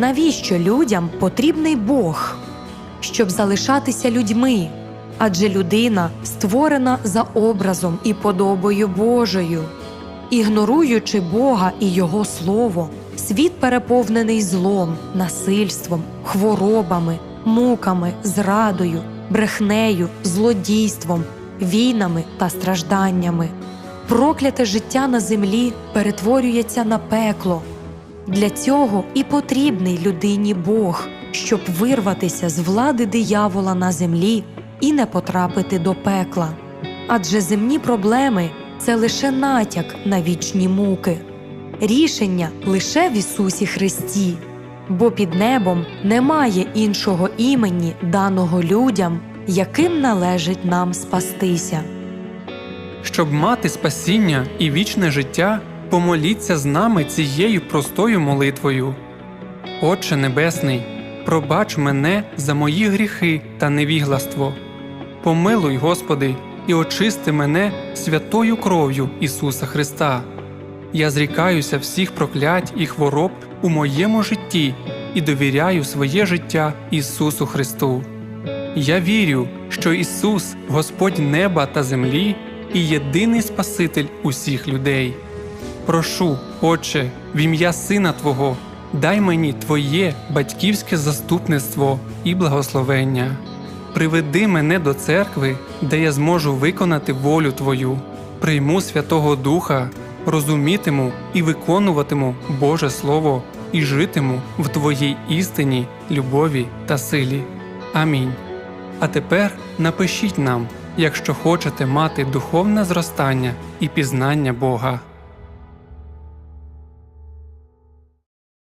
навіщо людям потрібний Бог? Щоб залишатися людьми, адже людина створена за образом і подобою Божою. Ігноруючи Бога і Його Слово, світ переповнений злом, насильством, хворобами, муками, зрадою, брехнею, злодійством, війнами та стражданнями. Прокляте життя на землі перетворюється на пекло. Для цього і потрібний людині Бог, щоб вирватися з влади диявола на землі і не потрапити до пекла. Адже земні проблеми це лише натяк на вічні муки, рішення лише в Ісусі Христі, бо під небом немає іншого імені, даного людям, яким належить нам спастися. Щоб мати спасіння і вічне життя, помоліться з нами цією простою молитвою. Отче Небесний, пробач мене за мої гріхи та невігластво. Помилуй, Господи, і очисти мене святою кров'ю Ісуса Христа. Я зрікаюся всіх проклять і хвороб у моєму житті і довіряю своє життя Ісусу Христу. Я вірю, що Ісус, Господь неба та землі, і єдиний Спаситель усіх людей. Прошу, Отче, в ім'я Сина Твого, дай мені Твоє батьківське заступництво і благословення. Приведи мене до церкви, де я зможу виконати волю Твою, прийму Святого Духа, розумітиму і виконуватиму Боже Слово і житиму в Твоїй істині, любові та силі. Амінь. А тепер напишіть нам, якщо хочете мати духовне зростання і пізнання Бога.